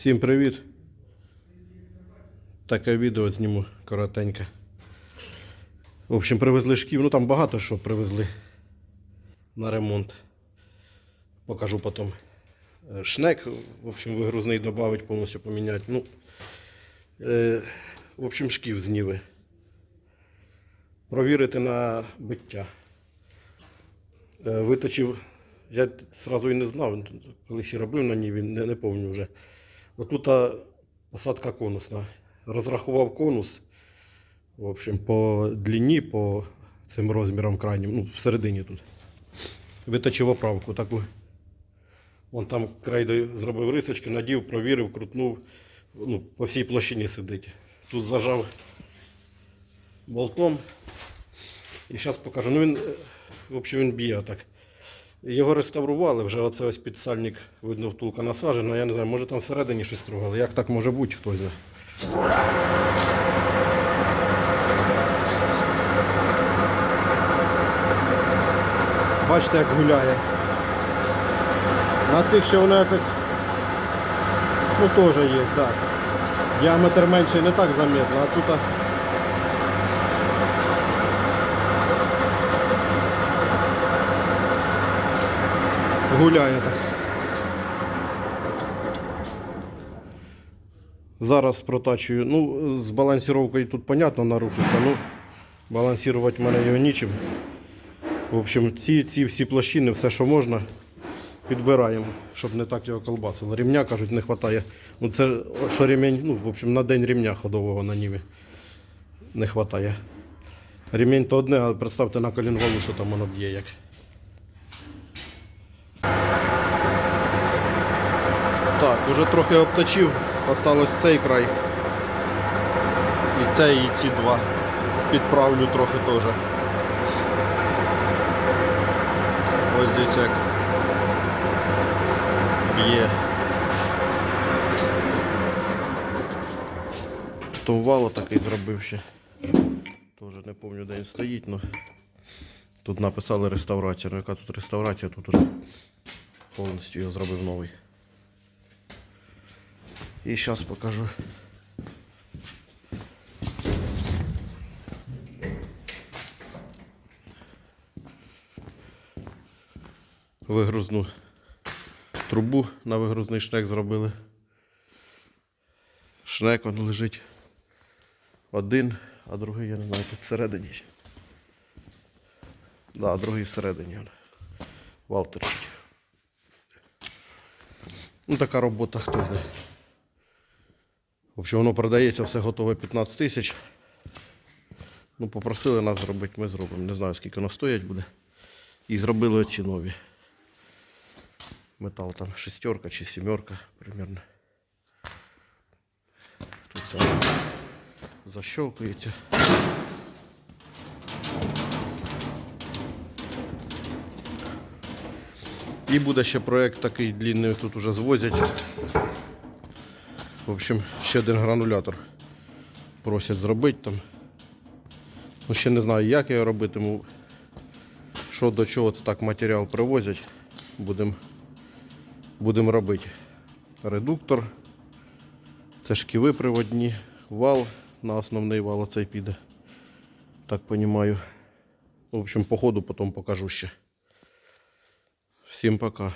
Всім привіт. Таке відео зніму коротеньке. В общем, привезли шків. Ну там багато що привезли на ремонт. Покажу потім. Е, Шнек, в общем, вигрузний додати, повністю поміняти. Ну, е, в общем, шків з Ніви. Провірити на биття. Е, Виточив, я одразу і не знав, колись і робив на Ніві, не, не пам'ятаю вже. Отут посадка конусна. Розрахував конус. В общем, по длині, по цим розмірам крайнім, ну, всередині тут. Виточив оправку таку. Вон там крейдою зробив рисочки, надів, провірив, крутнув. Ну, по всій площині сидить. Тут зажав болтом. І зараз покажу. Ну він, е, в общем, він б'є так. Його реставрували, вже оце ось підсальник, видно, втулка насаджена. Я не знаю, може там всередині щось трогали. Як так може бути, хто знає. Бачите, як гуляє. На цих ще воно якось. Ну теж є, так. Діаметр менший не так заметно, а тут. Гуляє так. Зараз протачую. Ну, з балансировкою тут понятно нарушиться, ну балансувати мене його нічим. В общем, ці, ці всі площини, все, що можна, підбираємо, щоб не так його колбасило. Рівня, кажуть, не вистачає. Ну, це що ремінь, ну, в общем, на день рівня ходового на ніві не вистачає. Ремінь то одне, а представте на колінвалу, що там воно б'є як. Уже трохи обточив, осталось цей край. І цей, і ці два. Підправлю трохи теж. Ось дивіться як б'є. Потім вало такий зробив ще. Теж не пам'ятаю, де він стоїть, але тут написали реставрація. Ну яка тут реставрація, тут уже повністю його зробив новий. І зараз покажу. Вигрузну трубу на вигрузний шнек зробили. Шнек он лежить один, а другий, я не знаю, тут всередині. Да, другий всередині. он. Ну, така робота, хто знає. В общем, воно продається все готове 15 тисяч. Ну, попросили нас зробити, ми зробимо. Не знаю, скільки воно стоять буде. І зробили оці нові. Метал там шестерка чи сімерка примерно. Тут все защелкується. І буде ще проект такий длинний, тут уже звозять. В общем, ще один гранулятор просять зробити там. Ну, ще не знаю, як я його робитиму. Що до чого це так матеріал привозять. Будемо будем робити. Редуктор. Це шківи приводні, вал на основний вал оцей піде. Так розумію. В общем, по ходу потім покажу ще. Всім пока.